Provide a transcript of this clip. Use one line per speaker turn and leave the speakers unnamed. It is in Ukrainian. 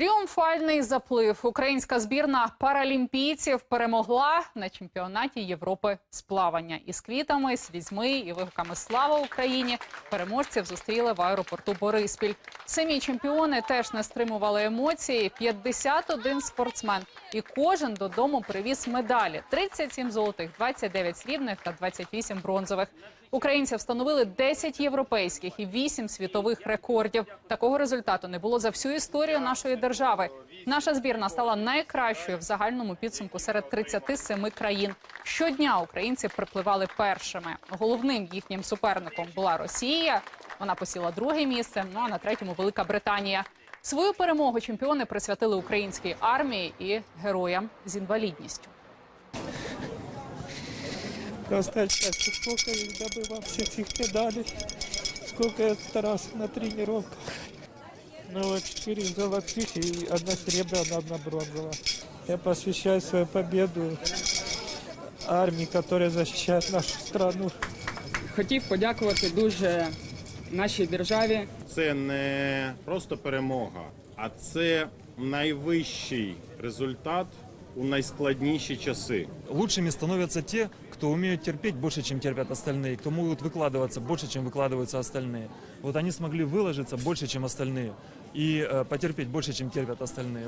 Тріумфальний заплив. Українська збірна паралімпійців перемогла на чемпіонаті Європи з плавання. Із квітами, слізьми і вигуками Слава Україні переможців зустріли в аеропорту Бориспіль. Самі чемпіони теж не стримували емоції. 51 спортсмен, і кожен додому привіз медалі: 37 золотих, 29 срібних та 28 бронзових. Українці встановили 10 європейських і 8 світових рекордів. Такого результату не було за всю історію нашої держави. Наша збірна стала найкращою в загальному підсумку серед 37 країн. Щодня українці припливали першими. Головним їхнім суперником була Росія. Вона посіла друге місце. Ну а на третьому Велика Британія. Свою перемогу чемпіони присвятили українській армії і героям з інвалідністю.
Просто счастье, сколько я добывал всех этих медалей, сколько я старался на тренировках. Ну вот четыре золотых и одна серебряная, одна бронзовая. Я посвящаю свою победу армии, которая защищает нашу страну.
Хотів подякувати дуже нашій державі.
Це не просто перемога, а це найвищий результат у найскладніші часи.
Лучшими становятся те, кто умеют терпеть больше, чем терпят остальные, кто могут выкладываться больше, чем выкладываются остальные. Вот они смогли выложиться больше, чем остальные, и э, потерпеть больше, чем терпят остальные.